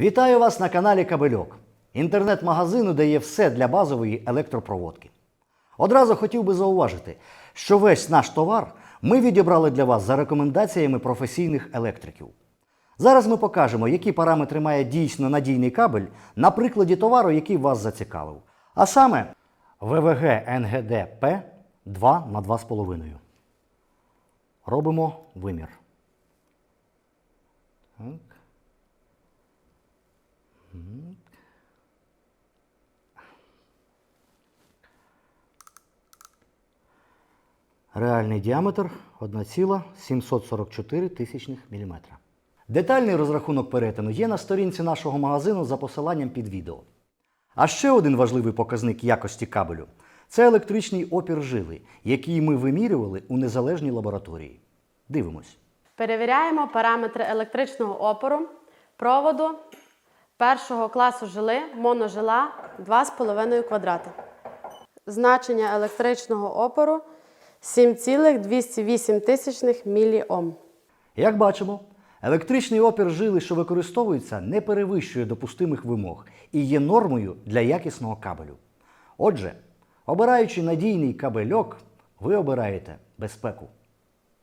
Вітаю вас на каналі Кабельок, інтернет-магазину, де є все для базової електропроводки. Одразу хотів би зауважити, що весь наш товар ми відібрали для вас за рекомендаціями професійних електриків. Зараз ми покажемо, які параметри має дійсно надійний кабель на прикладі товару, який вас зацікавив. А саме ВВГ НГД П 2 на 2,5. Робимо вимір. Так. Реальний діаметр 1,744 тисячних мм. Детальний розрахунок перетину є на сторінці нашого магазину за посиланням під відео. А ще один важливий показник якості кабелю це електричний опір жили, який ми вимірювали у незалежній лабораторії. Дивимось. Перевіряємо параметри електричного опору, проводу першого класу жили, моножила 2,5 квадрати. Значення електричного опору 7,208 тисячних міліом. Як бачимо, електричний опір жили, що використовується, не перевищує допустимих вимог і є нормою для якісного кабелю. Отже, обираючи надійний кабельок, ви обираєте безпеку.